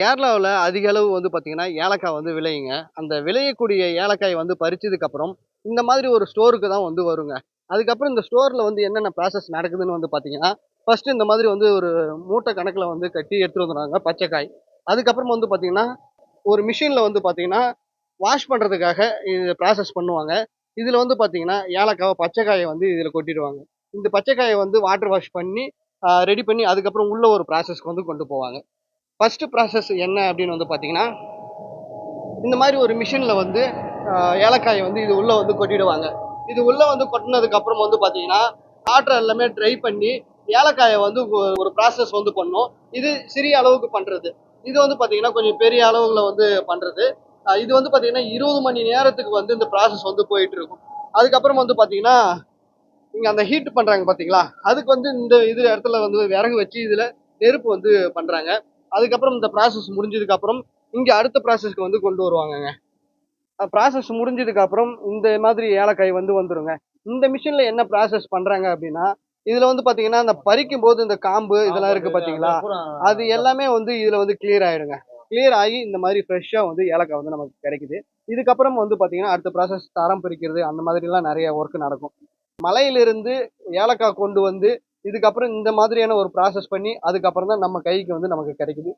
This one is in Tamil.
கேரளாவில் அதிக அளவு வந்து பார்த்தீங்கன்னா ஏலக்காய் வந்து விளையுங்க. அந்த விளையக்கூடிய ஏலக்காய் வந்து பறிச்சதுக்கப்புறம் இந்த மாதிரி ஒரு ஸ்டோருக்கு தான் வந்து வருங்க. அதுக்கப்புறம் இந்த ஸ்டோரில் வந்து என்னென்ன ப்ராசஸ் நடக்குதுன்னு வந்து பார்த்தீங்கன்னா ஃபஸ்ட்டு இந்த மாதிரி வந்து ஒரு மூட்டை கணக்கில் வந்து கட்டி எடுத்துகிட்டு வந்துடுறாங்க பச்சைக்காய். அதுக்கப்புறம் வந்து பார்த்தீங்கன்னா ஒரு மிஷினில் வந்து பார்த்தீங்கன்னா வாஷ் பண்ணுறதுக்காக இது ப்ராசஸ் பண்ணுவாங்க. இதில் வந்து பார்த்தீங்கன்னா ஏலக்காவை பச்சைக்காயை வந்து இதில் கொட்டிடுவாங்க. இந்த பச்சைக்காயை வந்து வாட்டர் வாஷ் பண்ணி ரெடி பண்ணி அதுக்கப்புறம் உள்ள ஒரு ப்ராசஸ்க்கு வந்து கொண்டு போவாங்க. ஃபஸ்ட்டு ப்ராசஸ் என்ன அப்படின்னு வந்து பார்த்தீங்கன்னா இந்த மாதிரி ஒரு மிஷினில் வந்து ஏலக்காயை வந்து இது உள்ளே வந்து கொட்டிடுவாங்க. இது உள்ளே வந்து கொட்டினதுக்கப்புறம் வந்து பார்த்தீங்கன்னா வாட்டர் எல்லாமே ட்ரை பண்ணி ஏலக்காயை வந்து ஒரு ப்ராசஸ் வந்து பண்ணும். இது சிறிய அளவுக்கு பண்ணுறது இது வந்து பார்த்தீங்கன்னா கொஞ்சம் பெரிய அளவுல வந்து பண்ணுறது இது வந்து பார்த்தீங்கன்னா இருபது மணி நேரத்துக்கு வந்து இந்த ப்ராசஸ் வந்து போயிட்டு இருக்கும் அதுக்கப்புறம் வந்து பார்த்தீங்கன்னா இங்கே அந்த ஹீட் பண்ணுறாங்க பார்த்தீங்களா அதுக்கு வந்து இந்த இது இடத்துல வந்து விறகு வச்சு இதில் நெருப்பு வந்து பண்ணுறாங்க அதுக்கப்புறம் இந்த ப்ராசஸ் முடிஞ்சதுக்கு அப்புறம் இங்கே அடுத்த ப்ராசஸ்க்கு வந்து கொண்டு வருவாங்கங்க. ப்ராசஸ் முடிஞ்சதுக்கு அப்புறம் இந்த மாதிரி ஏலக்காய் வந்து வந்துருங்க. இந்த மிஷினில் என்ன ப்ராசஸ் பண்ணுறாங்க அப்படின்னா இதில் வந்து பார்த்தீங்கன்னா இந்த பறிக்கும் போது இந்த காம்பு இதெல்லாம் இருக்குது பார்த்தீங்களா அது எல்லாமே வந்து இதில் வந்து கிளியர் ஆயிடுங்க. கிளியர் ஆகி இந்த மாதிரி ஃப்ரெஷ்ஷாக வந்து ஏலக்காய் வந்து நமக்கு கிடைக்குது. இதுக்கப்புறம் வந்து பார்த்தீங்கன்னா அடுத்த ப்ராசஸ் தரம் பிரிக்கிறது அந்த மாதிரிலாம் நிறைய ஒர்க் நடக்கும். மலையிலிருந்து ஏலக்காய் கொண்டு வந்து இதுக்கப்புறம் இந்த மாதிரியான ஒரு ப்ராசஸ் பண்ணி அதுக்கப்புறம் தான் நம்ம கைக்கு வந்து நமக்கு கிடைக்குது.